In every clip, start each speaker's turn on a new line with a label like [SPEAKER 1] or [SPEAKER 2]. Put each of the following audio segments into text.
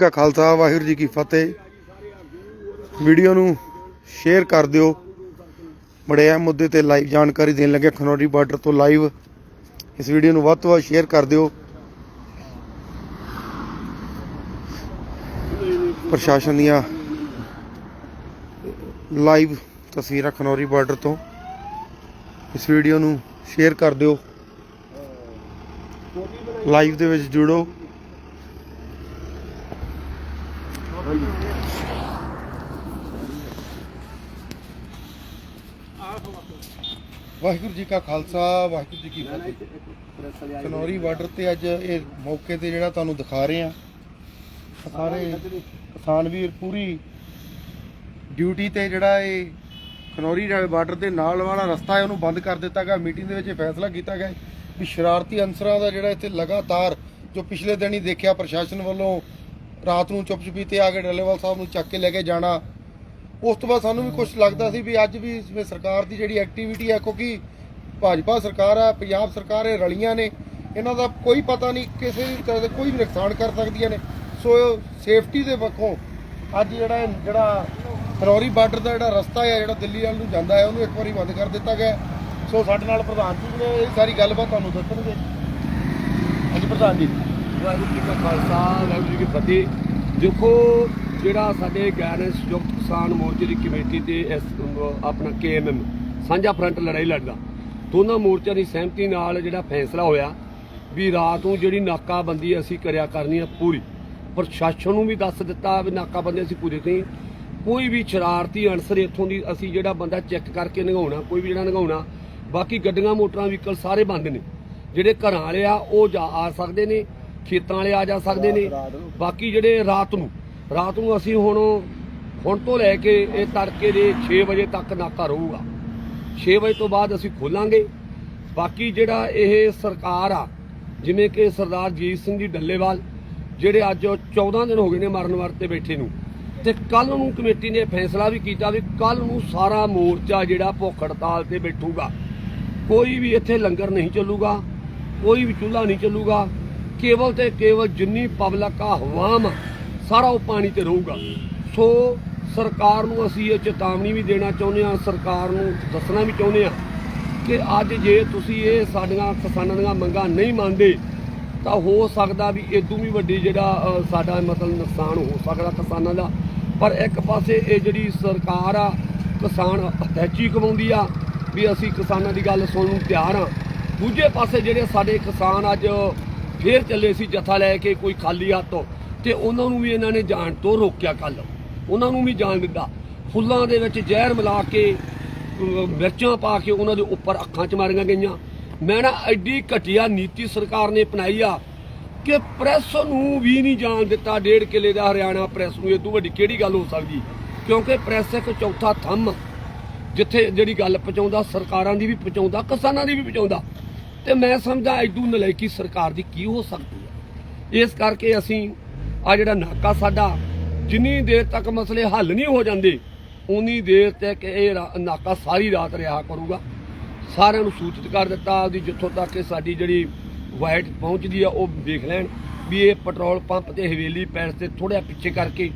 [SPEAKER 1] ਕਾ ਖਾਲਸਾ, ਵਾਹਿਗੁਰੂ ਜੀ ਕੀ ਫਤਿਹ। ਵੀਡੀਓ ਨੂੰ ਸ਼ੇਅਰ ਕਰ ਦਿਓ। ਬੜੇ ਅਹਿਮ ਮੁੱਦੇ ਤੇ ਲਾਈਵ ਜਾਣਕਾਰੀ ਦੇਣ ਲੱਗੇ ਖਨੌਰੀ ਬਾਰਡਰ ਤੋਂ ਲਾਈਵ ਇਸ ਵੀਡੀਓ ਨੂੰ ਵੱਧ ਤੋਂ ਵੱਧ ਸ਼ੇਅਰ ਕਰ ਦਿਓ। ਪ੍ਰਸ਼ਾਸਨ ਦੀਆਂ ਲਾਈਵ ਤਸਵੀਰਾਂ ਖਨੌਰੀ ਬਾਰਡਰ ਤੋਂ। ਇਸ ਵੀਡੀਓ ਨੂੰ ਸ਼ੇਅਰ ਕਰ ਦਿਓ। ਲਾਈਵ ਦੇ ਵਿੱਚ ਜੁੜੋ। ਵਾਹਿਗੁਰੂ ਜੀ ਕਾ ਖਾਲਸਾ, ਵਾਹਿਗੁਰੂ ਜੀ ਕੀ ਫਤਿਹ। ਕਨੌਰੀ ਬਾਰਡਰ ਤੇ ਅੱਜ ਇਹ ਮੌਕੇ ਤੇ ਜਿਹੜਾ ਤੁਹਾਨੂੰ ਦਿਖਾ ਰਹੇ ਆ ਸਾਰੇ ਕਿਸਾਨ ਵੀਰ ਪੂਰੀ ਡਿਊਟੀ ਤੇ ਜਿਹੜਾ ਇਹ ਖਨੌਰੀ ਬਾਰਡਰ ਦੇ ਨਾਲ ਵਾਲਾ ਰਸਤਾ ਹੈ, ਉਹਨੂੰ ਬੰਦ ਕਰ ਦਿੱਤਾ ਗਿਆ। ਮੀਟਿੰਗ ਦੇ ਵਿੱਚ ਇਹ ਫੈਸਲਾ ਕੀਤਾ ਗਿਆ ਵੀ ਸ਼ਰਾਰਤੀ ਅਨਸਰਾਂ ਦਾ ਜਿਹੜਾ ਇੱਥੇ ਲਗਾਤਾਰ ਜੋ ਪਿਛਲੇ ਦਿਨ ਹੀ ਦੇਖਿਆ ਪ੍ਰਸ਼ਾਸਨ ਵੱਲੋਂ ਰਾਤ ਨੂੰ ਚੁੱਪ ਚੁਪੀਤੇ ਆ ਕੇ ਡੱਲੇਵਾਲ ਸਾਹਿਬ ਨੂੰ ਚੱਕ ਕੇ ਲੈ ਕੇ ਜਾਣਾ। ਉਸ ਤੋਂ ਬਾਅਦ ਸਾਨੂੰ ਵੀ ਕੁਝ ਲੱਗਦਾ ਸੀ ਵੀ ਅੱਜ ਵੀ ਇਸ ਸਰਕਾਰ ਦੀ ਜਿਹੜੀ ਐਕਟੀਵਿਟੀ ਹੈ, ਕਿਉਂਕਿ ਭਾਜਪਾ ਸਰਕਾਰ ਹੈ, ਪੰਜਾਬ ਸਰਕਾਰ ਇਹ ਰਲੀਆਂ ਨੇ। ਇਹਨਾਂ ਦਾ ਕੋਈ ਪਤਾ ਨਹੀਂ ਕਿਸੇ ਵੀ ਤਰ੍ਹਾਂ ਦਾ ਕੋਈ ਵੀ ਨੁਕਸਾਨ ਕਰ ਸਕਦੀਆਂ ਨੇ। ਸੋ ਸੇਫਟੀ ਦੇ ਪੱਖੋਂ ਅੱਜ ਜਿਹੜਾ ਜਿਹੜਾ ਫਰੌਰੀ ਬਾਰਡਰ ਦਾ ਜਿਹੜਾ ਰਸਤਾ ਹੈ, ਜਿਹੜਾ ਦਿੱਲੀ ਵੱਲ ਨੂੰ ਜਾਂਦਾ ਹੈ, ਉਹਨੂੰ ਇੱਕ ਵਾਰੀ ਬੰਦ ਕਰ ਦਿੱਤਾ ਗਿਆ ਸੋ ਸਾਡੇ ਨਾਲ ਪ੍ਰਧਾਨ ਜੀ ਨੇ ਇਹ ਸਾਰੀ ਗੱਲਬਾਤ ਤੁਹਾਨੂੰ ਦੱਸਣਗੇ। ਹਾਂਜੀ, ਪ੍ਰਧਾਨ ਜੀ।
[SPEAKER 2] ਵਾਹਿਗੁਰੂ ਜੀ ਕਾ ਖਾਲਸਾ, ਵਾਹਿਗੁਰੂ ਜੀ ਕੀ ਫਤਿਹ। ਦੇਖੋ, ਜਿਹੜਾ ਸਾਡੇ ਗੈਰ ਸੰਯੁਕਤ ਕਿਸਾਨ ਮੋਰਚੇ ਦੀ ਕਮੇਟੀ ਤੇ ਇਸ ਆਪਣਾ ਕੇਐਮਐਮ, ਸਾਂਝਾ ਫਰੰਟ ਲੜਾਈ ਲੜਦਾ। ਦੋਨਾਂ ਮੋਰਚਿਆਂ ਦੀ ਸਹਿਮਤੀ ਨਾਲ ਜਿਹੜਾ ਫੈਸਲਾ ਹੋਇਆ ਵੀ ਰਾਤ ਨੂੰ ਜਿਹੜੀ ਨਾਕਾਬੰਦੀ ਅਸੀਂ ਕਰਿਆ ਕਰਨੀ ਆ ਪੂਰੀ, ਪ੍ਰਸ਼ਾਸਨ ਨੂੰ ਵੀ ਦੱਸ ਦਿੱਤਾ ਵੀ ਨਾਕਾਬੰਦੀ ਅਸੀਂ ਪੂਰੀ ਕਰੀ ਕੋਈ ਵੀ ਸ਼ਰਾਰਤੀ ਅਨਸਰ ਇੱਥੋਂ ਦੀ ਅਸੀਂ ਜਿਹੜਾ ਬੰਦਾ ਚੈੱਕ ਕਰਕੇ ਲੰਘਾਉਣਾ ਕੋਈ ਵੀ ਜਿਹੜਾ ਲੰਘਾਉਣਾ ਬਾਕੀ ਗੱਡੀਆਂ, ਮੋਟਰਾਂ, ਵਹੀਕਲ ਸਾਰੇ ਬੰਦ ਨੇ। ਜਿਹੜੇ ਘਰਾਂ ਵਾਲੇ ਆ, ਉਹ ਜਾ ਆ ਸਕਦੇ ਨੇ। ਖੇਤਾਂ ਵਾਲੇ ਆ ਜਾ ਸਕਦੇ ਨੇ। ਬਾਕੀ ਜਿਹੜੇ ਰਾਤ ਨੂੰ ਰਾਤ ਨੂੰ ਅਸੀਂ ਹੁਣ ਹੁਣ ਤੋਂ ਲੈ ਕੇ ਇਹ ਤੜਕੇ ਦੇ 6 ਵਜੇ ਤੱਕ ਨਾਕਾ ਰਹੂਗਾ। 6 ਵਜੇ ਤੋਂ ਬਾਅਦ ਅਸੀਂ ਖੋਲਾਂਗੇ। ਬਾਕੀ ਜਿਹੜਾ ਇਹ ਸਰਕਾਰ ਆ ਜਿਵੇਂ ਕਿ ਸਰਦਾਰ ਜੀਤ ਸਿੰਘ ਜੀ ਡੱਲੇਵਾਲ ਜਿਹੜੇ ਅੱਜ 14 ਦਿਨ ਹੋ ਗਏ ਨੇ ਮਰਨ ਵਰਤੇ ਬੈਠੇ ਨੂੰ ਤੇ ਕੱਲ ਨੂੰ ਕਮੇਟੀ ਨੇ ਫੈਸਲਾ ਵੀ ਕੀਤਾ ਵੀ ਕੱਲ ਨੂੰ ਸਾਰਾ ਮੋਰਚਾ ਜਿਹੜਾ ਭੁੱਖ ਹੜਤਾਲ ਤੇ ਬੈਠੂਗਾ। ਕੋਈ ਵੀ ਇੱਥੇ ਲੰਗਰ ਨਹੀਂ ਚੱਲੂਗਾ ਕੋਈ ਵੀ ਚੁੱਲ੍ਹਾ ਨਹੀਂ ਚੱਲੂਗਾ ਕੇਵਲ ਤੇ ਕੇਵਲ ਜਿੰਨੀ ਪਬਲਿਕ ਆ ਹਵਾਮ ਆ, ਸਾਰਾ ਉਹ ਪਾਣੀ ਤੇ ਰਹੂਗਾ। ਸੋ ਸਰਕਾਰ ਨੂੰ ਅਸੀਂ ਇਹ ਚੇਤਾਵਨੀ ਵੀ ਦੇਣਾ ਚਾਹੁੰਦੇ ਆ ਸਰਕਾਰ ਨੂੰ ਦੱਸਣਾ ਵੀ ਚਾਹੁੰਦੇ ਆ ਕਿ ਅੱਜ ਜੇ ਤੁਸੀਂ ਇਹ ਸਾਡੀਆਂ ਕਿਸਾਨਾਂ ਦੀਆਂ ਮੰਗਾਂ ਨਹੀਂ ਮੰਨਦੇ ਤਾਂ ਹੋ ਸਕਦਾ ਵੀ ਇਦੋਂ ਵੀ ਵੱਡੀ ਜਿਹੜਾ ਸਾਡਾ ਮਤਲਬ ਨੁਕਸਾਨ ਹੋ ਸਕਦਾ ਕਿਸਾਨਾਂ ਦਾ। ਪਰ ਇੱਕ ਪਾਸੇ ਇਹ ਜਿਹੜੀ ਸਰਕਾਰ ਆ ਕਿਸਾਨ ਅਟੈਚੀ ਕਮਾਉਂਦੀ ਆ ਵੀ ਅਸੀਂ ਕਿਸਾਨਾਂ ਦੀ ਗੱਲ ਸੁਣਨ ਨੂੰ ਤਿਆਰ ਆ ਦੂਜੇ ਪਾਸੇ ਜਿਹੜੇ ਸਾਡੇ ਕਿਸਾਨ ਅੱਜ ਫੇਰ ਚੱਲੇ ਸੀ ਜਥਾ ਲੈ ਕੇ ਕੋਈ ਖਾਲੀ ਹੱਥੋਂ ਤੇ ਉਹਨਾਂ ਨੂੰ ਵੀ ਇਹਨਾਂ ਨੇ ਜਾਣ ਤੋਂ ਰੋਕਿਆ ਕੱਲ ਉਹਨਾਂ ਨੂੰ ਵੀ ਜਾਣ ਦਿੱਤਾ। ਫੁੱਲਾਂ ਦੇ ਵਿੱਚ ਜ਼ਹਿਰ ਮਿਲਾ ਕੇ ਮਿਰਚਾਂ ਪਾ ਕੇ ਉਹਨਾਂ ਦੇ ਉੱਪਰ ਅੱਖਾਂ 'ਚ ਮਾਰੀਆਂ ਗਈਆਂ। ਮੈਂ ਨਾ ਐਡੀ ਘਟੀਆ ਨੀਤੀ ਸਰਕਾਰ ਨੇ ਅਪਣਾਈ ਆ ਕਿ ਪ੍ਰੈਸ ਨੂੰ ਵੀ ਨਹੀਂ ਜਾਣ ਦਿੱਤਾ। ਡੇਢ ਕਿਲੇ ਦਾ ਹਰਿਆਣਾ ਪ੍ਰੈਸ ਨੂੰ। ਇਹ ਤੋਂ ਵੱਡੀ ਕਿਹੜੀ ਗੱਲ ਹੋ ਸਕਦੀ? ਕਿਉਂਕਿ ਪ੍ਰੈਸ ਇੱਕ ਚੌਥਾ ਥੰਮ, ਜਿੱਥੇ ਜਿਹੜੀ ਗੱਲ ਪਹੁੰਚਾਉਂਦਾ, ਸਰਕਾਰਾਂ ਦੀ ਵੀ ਪਹੁੰਚਾਉਂਦਾ, ਕਿਸਾਨਾਂ ਦੀ ਵੀ ਪਹੁੰਚਾਉਂਦਾ। ਤੇ ਮੈਂ ਸਮਝਦਾ ਐਡੂ ਨਲਾਇਕੀ ਸਰਕਾਰ ਦੀ ਕੀ ਹੋ ਸਕਦੀ ਹੈ। ਇਸ ਕਰਕੇ ਅਸੀਂ ਆ ਜਿਹੜਾ ਨਾਕਾ ਸਾਡਾ, ਜਿੰਨੀ ਦੇਰ ਤੱਕ ਮਸਲੇ ਹੱਲ ਨਹੀਂ ਹੋ ਜਾਂਦੇ ਉਨੀ ਦੇਰ ਤੱਕ ਇਹ ਰਾ- ਨਾਕਾ ਸਾਰੀ ਰਾਤ ਰਿਹਾ ਕਰੂਗਾ। ਸਾਰਿਆਂ ਨੂੰ ਸੂਚਿਤ ਕਰ ਦਿੱਤਾ ਉਹਦੀ ਜਿੱਥੋਂ ਤੱਕ ਇਹ ਸਾਡੀ ਜਿਹੜੀ ਵਾਈਟ ਪਹੁੰਚਦੀ ਆ, ਉਹ ਦੇਖ ਲੈਣ ਵੀ ਇਹ ਪੈਟਰੋਲ ਪੰਪ ਤੇ ਹਵੇਲੀ ਪੈਣ ਤੇ ਥੋੜਾ ਪਿੱਛੇ ਕਰਕੇ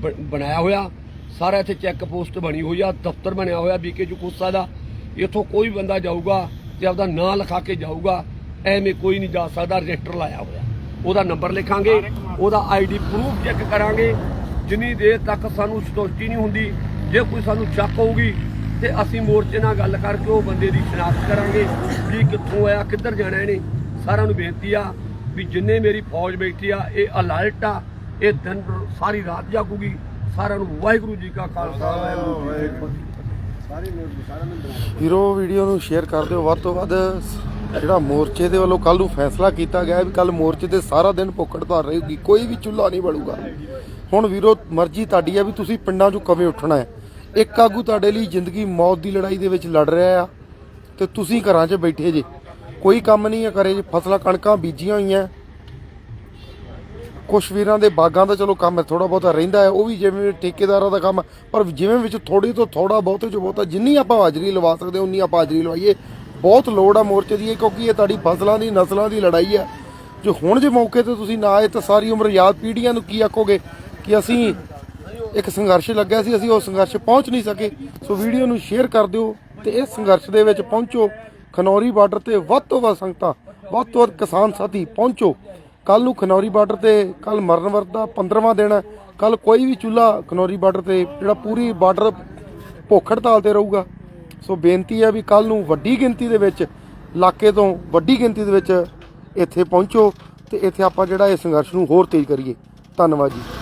[SPEAKER 2] ਬ- ਬਣਾਇਆ ਹੋਇਆ। ਸਾਰਾ ਇੱਥੇ ਚੈੱਕ ਪੋਸਟ ਬਣੀ ਹੋਈ ਆ, ਦਫ਼ਤਰ ਬਣਿਆ ਹੋਇਆ, ਬੀਕੇ ਜੁਕੂਸਾ ਦਾ। ਇੱਥੋਂ ਕੋਈ ਬੰਦਾ ਜਾਊਗਾ ਤੇ ਆਪਦਾ ਨਾਂ ਲਿਖਾ ਕੇ ਜਾਊਗਾ, ਐਵੇਂ ਕੋਈ ਨਹੀਂ ਜਾ ਸਕਦਾ, ਰਜਿਸਟਰ ਲਾਇਆ ਹੋਇਆ। ਉਹਦਾ ਨੰਬਰ ਲਿਖਾਂਗੇ, ਉਹਦਾ ਆਈਡੀ ਪ੍ਰੂਫ ਚੈੱਕ ਕਰਾਂਗੇ। ਜਿੰਨੀ ਦੇਰ ਤੱਕ ਸਾਨੂੰ ਸੰਤੁਸ਼ਟੀ ਨਹੀਂ ਹੁੰਦੀ, ਜੇ ਕੋਈ ਸਾਨੂੰ ਸ਼ੱਕ ਹੋਊਗੀ, ਤੇ ਅਸੀਂ ਮੋਰਚੇ ਨਾਲ ਗੱਲ ਕਰਕੇ ਉਹ ਬੰਦੇ ਦੀ ਸ਼ਨਾਖਤ ਕਰਾਂਗੇ ਵੀ ਕਿੱਥੋਂ ਆਇਆ, ਕਿੱਧਰ ਜਾਣਾ ਇਹਨੇ। ਸਾਰਿਆਂ ਨੂੰ ਬੇਨਤੀ ਆ ਵੀ ਜਿੰਨੇ ਮੇਰੀ ਫੌਜ ਬੈਠੀ ਆ, ਇਹ ਅਲਰਟ ਆ, ਇਹ ਦਿਨ ਸਾਰੀ ਰਾਤ ਜਾਗੂਗੀ। ਸਾਰਿਆਂ ਨੂੰ ਵਾਹਿਗੁਰੂ ਜੀ ਕਾ ਖਾਲਸਾ, ਵਾਹਿਗੁਰੂ ਜੀ ਕੀ ਫਤਿਹ।
[SPEAKER 1] ਹੀਰੋ ਵੀਡੀਓ ਨੂੰ ਸ਼ੇਅਰ ਕਰ ਦਿਓ। ਵੱਧ ਤੋਂ ਵੱਧ ਜਿਹੜਾ ਮੋਰਚੇ ਦੇ ਵੱਲੋਂ ਕੱਲ ਨੂੰ ਫੈਸਲਾ ਕੀਤਾ ਗਿਆ ਵੀ ਕੱਲ ਮੋਰਚੇ ਤੇ ਸਾਰਾ ਦਿਨ ਭੁੱਖੜ ਹੜਤਾਲ ਰਹੇਗੀ, ਕੋਈ ਵੀ ਚੁੱਲ੍ਹਾ ਨਹੀਂ ਬਲੂਗਾ ਹੁਣ ਵੀਰੋ, ਮਰਜ਼ੀ ਤੁਹਾਡੀ ਹੈ ਵੀ ਤੁਸੀਂ ਪਿੰਡਾਂ 'ਚੋਂ ਕਵੇਂ ਉੱਠਣਾ ਹੈ। ਇੱਕ ਆਗੂ ਤੁਹਾਡੇ ਲਈ ਜ਼ਿੰਦਗੀ ਮੌਤ ਦੀ ਲੜਾਈ ਦੇ ਵਿੱਚ ਲੜ ਰਿਹਾ ਆ ਤੇ ਤੁਸੀਂ ਘਰਾਂ 'ਚ ਬੈਠੇ ਜੇ। ਕੋਈ ਕੰਮ ਨਹੀਂ ਹੈ ਕਰੇ ਜੇ ਫਸਲਾਂ ਕਣਕਾਂ ਬੀਜੀਆਂ ਹੋਈਆਂ। ਕੁਛ ਵੀਰਾਂ ਦੇ ਬਾਗਾਂ ਦਾ ਚਲੋ ਕੰਮ ਥੋੜਾ ਬਹੁਤਾ ਰਹਿੰਦਾ ਹੈ ਉਹ ਵੀ ਜਿਵੇਂ ਠੇਕੇਦਾਰਾਂ ਦਾ ਕੰਮ ਪਰ ਜਿਵੇਂ ਵਿੱਚ ਥੋੜੀ ਤੋਂ ਥੋੜਾ ਬਹੁਤੇ ਚ ਬਹੁਤਾ ਜਿੰਨੀ ਆਪਾਂ ਹਾਜ਼ਰੀ ਲਵਾ ਸਕਦੇ ਹਾਂ, ਉਨੀ ਆਪਾਂ ਹਾਜ਼ਰੀ ਲਵਾਈਏ। ਬਹੁਤ ਲੋੜ ਆ ਮੋਰਚੇ ਦੀ ਕਿਉਂਕਿ ਇਹ ਤੁਹਾਡੀ ਫਸਲਾਂ ਦੀ ਨਸਲਾਂ ਦੀ ਲੜਾਈ ਹੈ। ਜੋ ਹੁਣ ਜੇ ਮੌਕੇ ਤੇ ਤੁਸੀਂ ਨਾ ਆਏ ਤਾਂ ਸਾਰੀ ਉਮਰ ਯਾਦ ਪੀੜ੍ਹੀਆਂ ਨੂੰ ਕੀ ਆਖੋਗੇ ਕਿ ਅਸੀਂ ਇੱਕ ਸੰਘਰਸ਼ ਲੱਗਿਆ ਸੀ ਅਸੀਂ ਉਹ ਸੰਘਰਸ਼ ਪਹੁੰਚ ਨਹੀਂ ਸਕੇ। ਸੋ ਵੀਡੀਓ ਨੂੰ ਸ਼ੇਅਰ ਕਰ ਦਿਓ ਤੇ ਇਸ ਸੰਘਰਸ਼ ਦੇ ਵਿੱਚ ਪਹੁੰਚੋ। ਖਨੌਰੀ ਬਾਰਡਰ ਤੇ ਵੱਧ ਤੋਂ ਵੱਧ ਸੰਗਤਾਂ ਵੱਧ ਤੋਂ ਵੱਧ ਕਿਸਾਨ ਸਾਥੀ ਪਹੁੰਚੋ। ਕੱਲ ਨੂੰ ਖਨੌਰੀ ਬਾਰਡਰ ਤੇ ਕੱਲ ਮਰਨ ਵਰਤ ਦਾ 15ਵਾਂ ਦਿਨ ਕੱਲ ਕੋਈ ਵੀ ਚੁੱਲਾ ਖਨੌਰੀ ਬਾਰਡਰ ਤੇ, ਜਿਹੜਾ ਪੂਰੀ ਬਾਰਡਰ ਭੁੱਖ ਹੜਤਾਲ ਤੇ ਰਹੂਗਾ। ਸੋ ਬੇਨਤੀ ਹੈ ਵੀ ਕੱਲ ਨੂੰ ਵੱਡੀ ਗਿਣਤੀ ਦੇ ਵਿੱਚ, ਇਲਾਕੇ ਤੋਂ ਵੱਡੀ ਗਿਣਤੀ ਦੇ ਵਿੱਚ ਇੱਥੇ ਪਹੁੰਚੋ ਤੇ ਇੱਥੇ ਆਪਾਂ ਜਿਹੜਾ ਇਹ ਸੰਘਰਸ਼ ਨੂੰ ਹੋਰ ਤੇਜ਼ ਕਰੀਏ। ਧੰਨਵਾਦ ਜੀ।